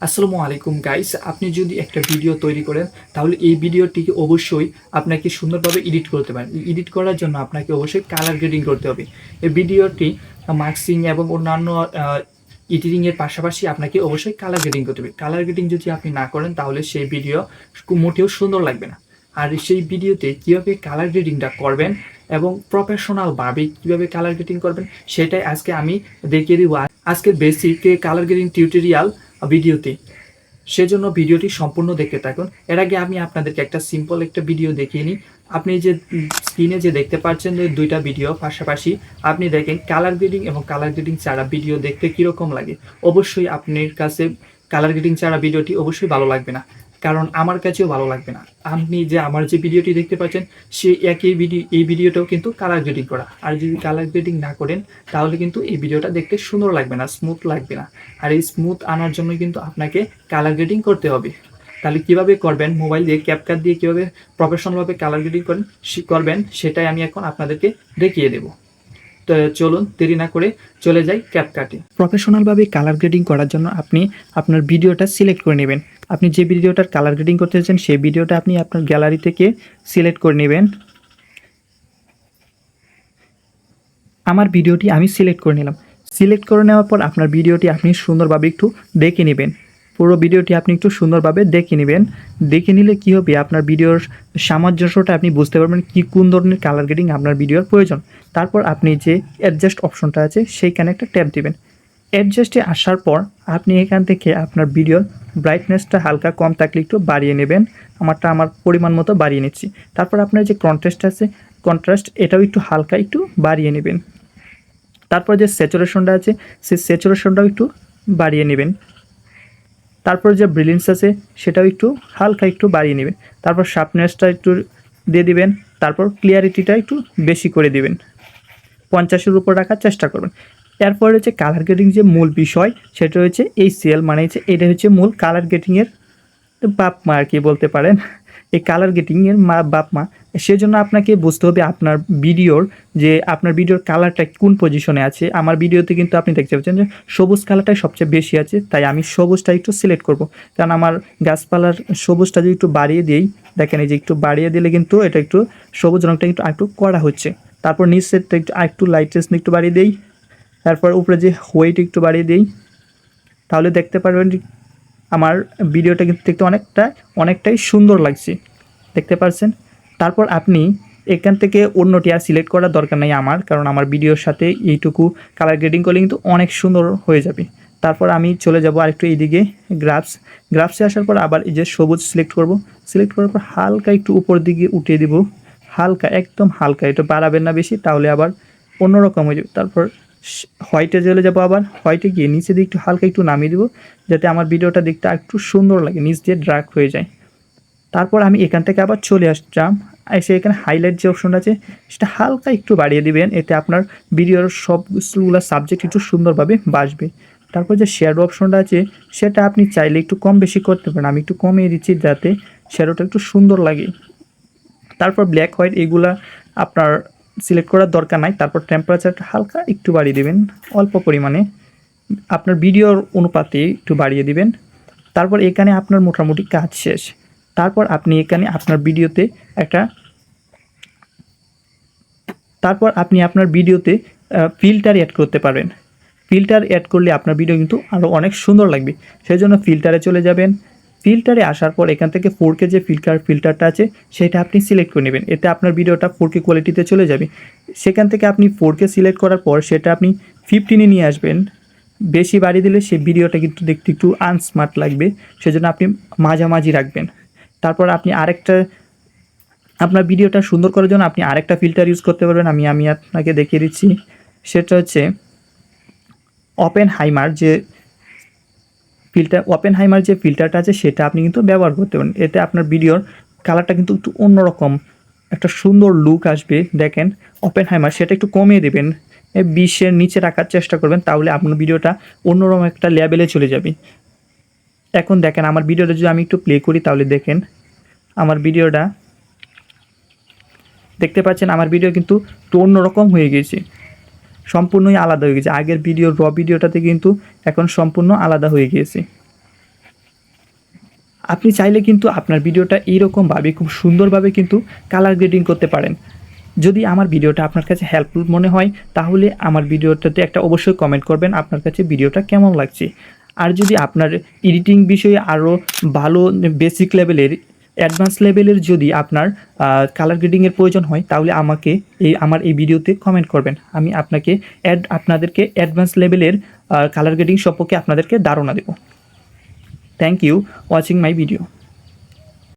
আসসালামু আলাইকুম গাইস আপনি যদি একটা ভিডিও তৈরি করেন, তাহলে এই ভিডিওটিকে অবশ্যই আপনাকে সুন্দরভাবে এডিট করতে পারেন। এডিট করার জন্য আপনাকে অবশ্যই কালার গ্রেডিং করতে হবে। এই ভিডিওটি মার্কসিং এবং অন্যান্য এডিটিংয়ের পাশাপাশি আপনাকে অবশ্যই কালার গ্রেডিং করতে হবে। কালার গ্রেডিং যদি আপনি না করেন, তাহলে সেই ভিডিও মোটেও সুন্দর লাগবে না। আর সেই ভিডিওতে কীভাবে কালার গ্রেডিংটা করবেন এবং প্রফেশনালভাবে কীভাবে কালার গ্রেডিং করবেন, সেটাই আজকে আমি দেখিয়ে দিব। আজকের বেসিক কালার গ্রেডিং টিউটোরিয়াল ভিডিওতে। সেজন্য ভিডিওটি সম্পূর্ণ দেখতে থাকুন। এর আগে আমি আপনাদেরকে একটা সিম্পল একটা ভিডিও দেখিয়ে নিই। আপনি যে স্ক্রিনে যে দেখতে পাচ্ছেন যে দুইটা ভিডিও পাশাপাশি আপনি দেখেন কালার গ্রেডিং এবং কালার গ্রেডিং ছাড়া ভিডিও দেখতে কীরকম লাগে। অবশ্যই আপনার কাছে কালার গ্রেডিং ছাড়া ভিডিওটি অবশ্যই ভালো লাগবে না। কারণ আমার কাছেও ভালো লাগবে না। আপনি যে আমার যে ভিডিওটি দেখতে পাচ্ছেন সে একই ভিডিও এই ভিডিওটাও কিন্তু কালার গ্রেডিং করা। আর যদি কালার গ্রেডিং না করেন, তাহলে কিন্তু এই ভিডিওটা দেখতে সুন্দর লাগবে না স্মুথ লাগবে না। আর এই স্মুথ আনার জন্য কিন্তু আপনাকে কালার গ্রেডিং করতে হবে। তাহলে কীভাবে করবেন? মোবাইল দিয়ে ক্যাপকাট দিয়ে কীভাবে প্রফেশনালভাবে কালার গ্রেডিং করেন করবেন, সেটাই আমি এখন আপনাদেরকে দেখিয়ে দেবো। চলুন দেরি না করে চলে যাই ক্যাপকাটে প্রফেশনালভাবে কালার গ্রেডিং করার জন্য আপনি আপনার ভিডিওটা সিলেক্ট করে নেবেন। আপনি যে ভিডিওটার কালার গ্রেডিং করতে চাচ্ছেন, সেই ভিডিওটা আপনি আপনার গ্যালারি থেকে সিলেক্ট করে নেবেন। আমার ভিডিওটি আমি সিলেক্ট করে নিলাম। সিলেক্ট করে নেওয়ার পর আপনার ভিডিওটি আপনি সুন্দরভাবে একটু দেখে নেবেন। পুরো ভিডিওটি আপনি একটু সুন্দরভাবে দেখে নেবেন। দেখে নিলে কী হবে? আপনার ভিডিওর সামঞ্জস্যটা আপনি বুঝতে পারবেন কি, কোন ধরনের কালার গ্রেডিং আপনার ভিডিওর প্রয়োজন। তারপর আপনি যে অ্যাডজাস্ট অপশনটা আছে, সেইখানে একটা ট্যাপ দিবেন। অ্যাডজাস্টে আসার পর আপনি এখান থেকে আপনার ভিডিওর ব্রাইটনেসটা হালকা কম থাকলে একটু বাড়িয়ে নেবেন। আমারটা আমার পরিমাণ মতো বাড়িয়ে নিচ্ছি। তারপর আপনার যে কন্ট্রাস্ট আছে কন্ট্রাস্ট এটাও একটু হালকা একটু বাড়িয়ে নেবেন। তারপর যে স্যাচুরেশনটা আছে, সেই স্যাচুরেশনটাও একটু বাড়িয়ে নেবেন। তারপর যে ব্রিলিয়েন্স আছে, সেটাও একটু হালকা একটু বাড়িয়ে নেবেন। তারপর শার্পনেসটা একটু দিয়ে দিবেন, তারপর ক্লিয়ারিটিটা একটু বেশি করে দিবেন। পঞ্চাশের উপর রাখার চেষ্টা করবেন। এরপর হচ্ছে কালার গ্রেডিং যে মূল বিষয়, সেটা হচ্ছে এই সেল মানে হচ্ছে এটা হচ্ছে মূল কালার গ্রেডিংয়ের বাপ মা আর কি বলতে পারেন। এই কালার গেটিংয়ের মা বাপ মা সেজন্য আপনাকে বুঝতে হবে আপনার ভিডিওর যে আপনার ভিডিওর কালারটা কোন পজিশনে আছে। আমার ভিডিওতে কিন্তু আপনি দেখতে পাচ্ছেন যে সবুজ কালারটাই সবচেয়ে বেশি আছে, তাই আমি সবুজটা একটু সিলেক্ট করব। কারণ আমার গাছপালার সবুজটা যদি একটু বাড়িয়ে দিই, দেখেন এই যে একটু বাড়িয়ে দিলে কিন্তু এটা একটু সবুজ রঙটা একটু একটু করা হচ্ছে। তারপর নিচেরটা একটু একটু লাইটনেস একটু বাড়িয়ে দিই, তারপর উপরে যে হোয়াইট একটু বাড়িয়ে দিই, তাহলে দেখতে পারবেন আমার ভিডিওটা কিন্তু দেখতে অনেকটা, অনেকটাই সুন্দর লাগছে। দেখতে পাচ্ছেন তারপর আপনি এখান থেকে অন্যটি আর সিলেক্ট করার দরকার নেই আমার, কারণ আমার ভিডিওর সাথে এইটুকু কালার গ্রেডিং করলে কিন্তু অনেক সুন্দর হয়ে যাবে। তারপর আমি চলে যাব আরেকটু এইদিকে গ্রাফস গ্রাফসে আসার পর আবার এই যে সবুজ সিলেক্ট করব। সিলেক্ট করার পর হালকা একটু উপর দিকে উঠিয়ে দিব। হালকা, একদম হালকা, এটা বাড়াবেন না বেশি, তাহলে আবার অন্যরকম হয়ে যাবে। তারপর হোয়াইটে চলে যাব আবার। হোয়াইটে গিয়ে নিচে দিয়ে একটু হালকা একটু নামিয়ে দেবো, যাতে আমার ভিডিওটা দেখতে একটু সুন্দর লাগে, নিচ দিয়ে ড্রাক হয়ে যায়। তারপর আমি এখান থেকে আবার চলে আসলাম। এসে এখানে হাইলাইট যে অপশন আছে, সেটা হালকা একটু বাড়িয়ে দিবেন, এতে আপনার ভিডিওর সবগুলো সাবজেক্ট একটু সুন্দরভাবে বাসবে। তারপর যে শ্যাডো অপশনটা আছে, সেটা আপনি চাইলে একটু কম বেশি করতে পারেন। আমি একটু কমিয়ে দিচ্ছি যাতে শ্যাডোটা একটু সুন্দর লাগে। তারপর ব্ল্যাক হোয়াইট এগুলা আপনার সিলেক্ট করার দরকার নাই। তারপর টেম্পারেচারটা হালকা একটু বাড়িয়ে দিবেন, অল্প পরিমাণে। আপনার ভিডিওর অনুপাতে একটু বাড়িয়ে দিবেন। তারপর এখানে আপনার মোটামুটি কাজ শেষ। তারপর আপনি এখানে আপনার ভিডিওতে একটা তারপর আপনি আপনার ভিডিওতে ফিল্টার অ্যাড করতে পারবেন। ফিল্টার অ্যাড করলে আপনার ভিডিও কিন্তু আরও অনেক সুন্দর লাগবে। সেই জন্য ফিল্টারে চলে যাবেন। ফিল্টারে আসার পর এখান থেকে ফোর কে যে ফিল্টার ফিল্টারটা আছে, সেটা আপনি সিলেক্ট করে নেবেন। এতে আপনার ভিডিওটা ফোর কে কোয়ালিটিতে চলে যাবে। সেখান থেকে আপনি ফোর কে সিলেক্ট করার পর সেটা আপনি ফিফটিনে নিয়ে আসবেন। বেশি বাড়িয়ে দিলে সে ভিডিওটা কিন্তু দেখতে একটু আনস্মার্ট লাগবে। সেজন্য আপনি মাঝামাঝি রাখবেন। তারপর আপনি আরেকটা, আপনার ভিডিওটা সুন্দর করার জন্য আপনি আরেকটা ফিল্টার ইউজ করতে পারবেন। আমি আমি আপনাকে দেখিয়ে দিচ্ছি। সেটা হচ্ছে ওপেন হাইমার যে ফিল্টার ওপেন হাইমার যে ফিল্টারটা আছে, সেটা আপনি কিন্তু ব্যবহার করতে পারেন। এতে আপনার ভিডিওর কালারটা কিন্তু একটু অন্যরকম, একটা সুন্দর লুক আসবে। দেখেন ওপেন হাইমার সেটা একটু কমিয়ে দেবেন। বিশের নিচে রাখার চেষ্টা করবেন, তাহলে আপনার ভিডিওটা অন্যরকম একটা লেভেলে চলে যাবে। এখন দেখেন, আমার ভিডিওটা যদি আমি একটু প্লে করি তাহলে দেখেন, আমার ভিডিওটা দেখতে পাচ্ছেন, আমার ভিডিও কিন্তু একটু অন্যরকম হয়ে গিয়েছে সম্পূর্ণই আলাদা হয়ে গেছে। আগের ভিডিও র ভিডিওটাতে কিন্তু এখন সম্পূর্ণ আলাদা হয়ে গিয়েছে। আপনি চাইলে কিন্তু আপনার ভিডিওটা এইরকমভাবে, খুব সুন্দরভাবে কিন্তু কালার গ্রেডিং করতে পারেন। যদি আমার ভিডিওটা আপনার কাছে হেল্পফুল মনে হয়, তাহলে আমার ভিডিওটাতে একটা অবশ্যই কমেন্ট করবেন, আপনার কাছে ভিডিওটা কেমন লাগছে। আর যদি আপনার এডিটিং বিষয়ে আরও ভালো বেসিক লেভেলের অ্যাডভান্স লেভেলের যদি আপনার কালার গ্রেডিংয়ের প্রয়োজন হয়, তাহলে আমাকে এই, আমার এই ভিডিওতে কমেন্ট করবেন। আমি আপনাকে অ্যাড আপনাদেরকে অ্যাডভান্স লেভেলের কালার গ্রেডিং সম্পর্কে আপনাদেরকে ধারণা দেব। Thank you watching my video